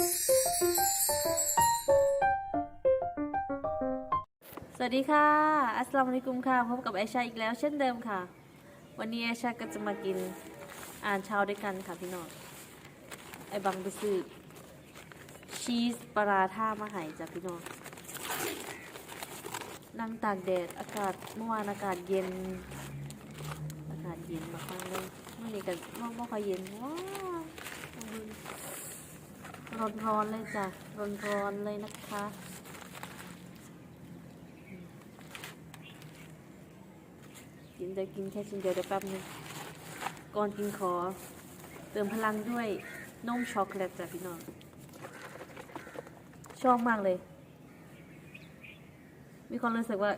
สวัสดีค่ะ อัสลามุอะลัยกุมค่ะ พบกับไอชาอีกแล้วเช่นเดิมค่ะ วันนี้ไอชาก็จะมากินอาหารเช้าด้วยกันค่ะพี่น้อง ไอบังไปซื้อชีสปลาท่ามาให้จ้ะพี่น้อง นั่งตากแดด อากาศเมื่อวานอากาศเย็น อากาศเย็นมากๆเลยเมื่อนี้กันเมื่อเมื่อค่อยเย็นว้าว ร้อนร้อนๆเลยจ้ะร้อนร้อนๆเลยนะคะ กินจะกินแค่ชิ้นเดียวเดี๋ยวแป๊บนึงก่อนกินขอ เติมพลังด้วยนมช็อกโกแลตจ้ะพี่น้องชอบมากเลย มีความรู้สึกว่า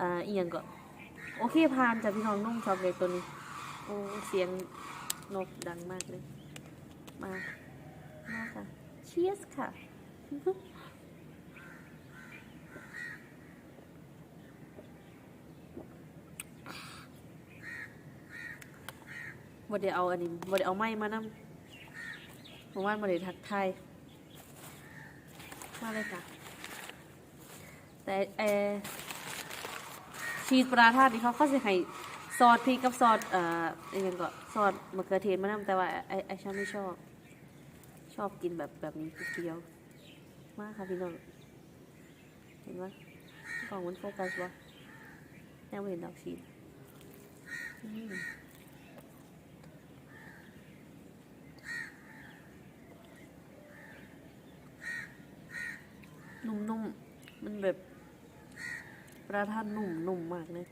อ่าอียงก็โอเคผ่านจ้ะพี่น้องนุ่มช็อกโกแลตตัวนี้โอ้เสียงนกดังมากเลย มา มาค่ะเชียสค่ะบ่ได้เอาอันนี้บ่ได้เอาไม้มานำเพราะว่าบ่ได้ทักทายมาเลยค่ะ แต่เออชีสปลาทาดนี่เขาเขาสิให้ซอสพริกกับซอสเอ่ออหยังก็ซอสมะเขือเทศมานำแต่ว่าไอไอฉันไม่ชอบ ชอบกินแบบแบบนี้เคี้ยว มากค่ะพี่น้องเห็นไหมกล่องมันโฟกัสวะยังไม่เห็นดอกชีสนุ่มๆ มันแบบปลาท่านนุ่มนุ่มมากเลย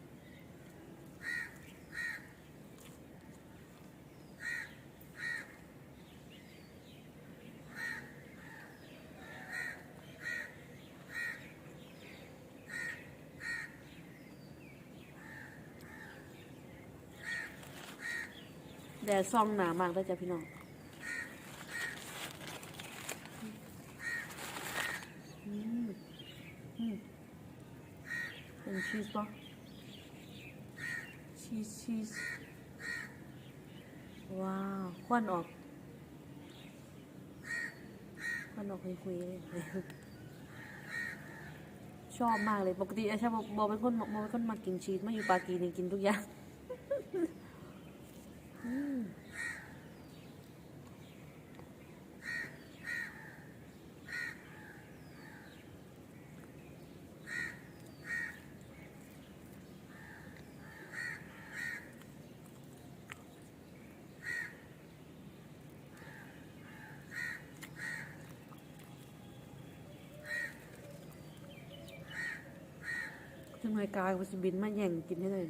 แดดซ่องหนามากเลยจ้ะพี่น้องอืมอืมเป็นชีสปะชีสชีสว้าวควันออกควันออกคุยๆเลยชอบมากเลย ปกติไอ้ชาบอกเป็นคนบอกเป็นคนมากินชีสมาอยู่ปากีนี่กินทุกอย่าง อืมจังหน่วยกายมันสิบินมาแย่งกินให้เลย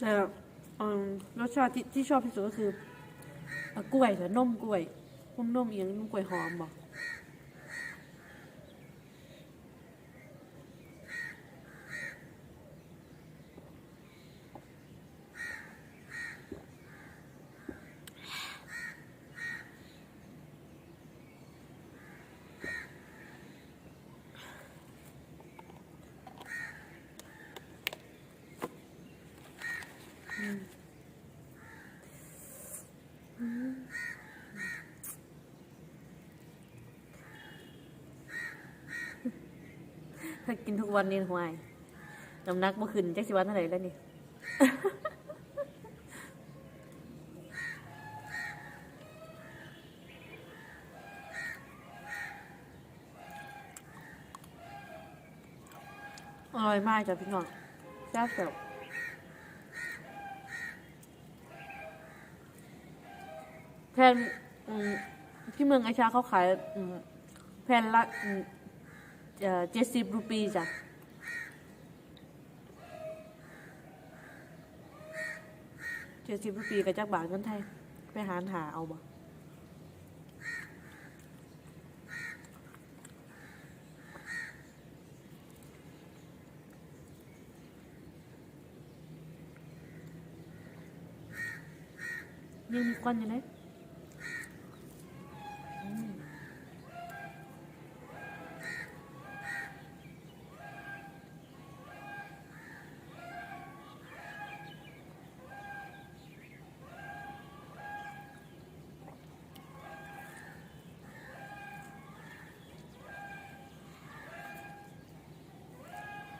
แต่รสชาติที่ชอบที่สุดก็คือ กล้วยแต่นมกล้วยนุ่มนมๆเอียงนมกล้วยหอมบอก ถ้ากินทุกวันนี่ห่วยน้ำหนักเมื่อคืนแจักสิวันเท่าไหร่แล้วนี่อร่อยมากจ้ะพี่น้องแซ่บแบบ แทนอืมที่เมืองไอชาเขาขายอืมแผ่นละเจ็ดสิบรูปีจ้ะเจ็ดสิบรูปีกับจักบาทเงินไทย ไปหารหาเอาบ่ยังมีควันอยู่ไ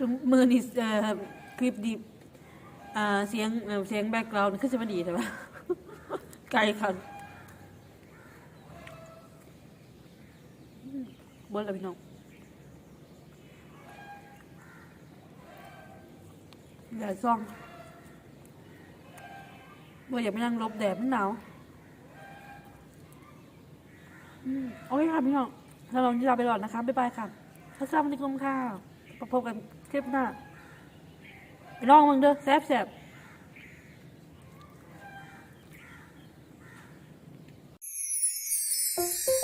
หนมือนี่เอ่อคลิปดีอ่าเสียงเอ่อเสียงแบ็กกราวด์คือจะมาดีใช่ปะไกลคันบนแล้วพี่น้องแดดซ่องบ่อย่าไปนั่งลบแดดมันหนาวอืมโอเคค่ะพี่น้องถ้าเราจะลาไปก่อนนะคะ บ๊ายบายค่ะทัศน์นิคมค่ะพบกัน คลิปหน้าไปลองมึงเด้อแซ่บแซ่บ Thank